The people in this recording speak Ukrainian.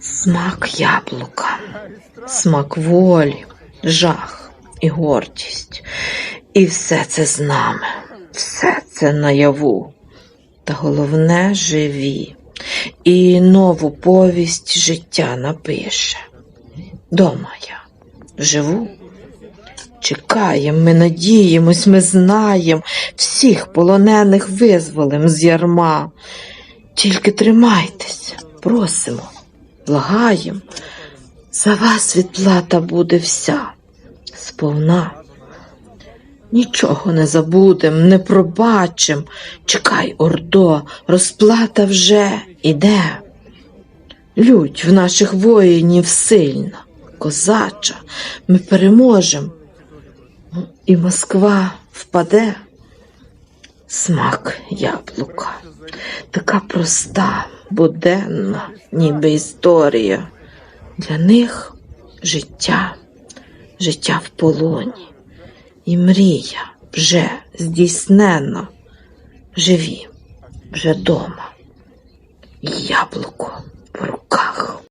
Смак яблука, смак волі, жах і гордість. І все це з нами, все це наяву. Та головне живі. І нову повість життя напише. Дома я живу. Чекаємо, ми надіємось, ми знаєм, всіх полонених визволим з ярма. Тільки тримайтесь, просимо, благаєм. За вас відплата буде вся сповна. Нічого не забудем, не пробачим. Чекай, Ордо, розплата вже іде. Лють в наших воїнів сильна, козача, ми переможем. І Москва впаде. Смак яблука, така проста, буденна, ніби історія. Для них життя, життя в полоні. І мрія вже здійснена. Живі вже дома. Яблуко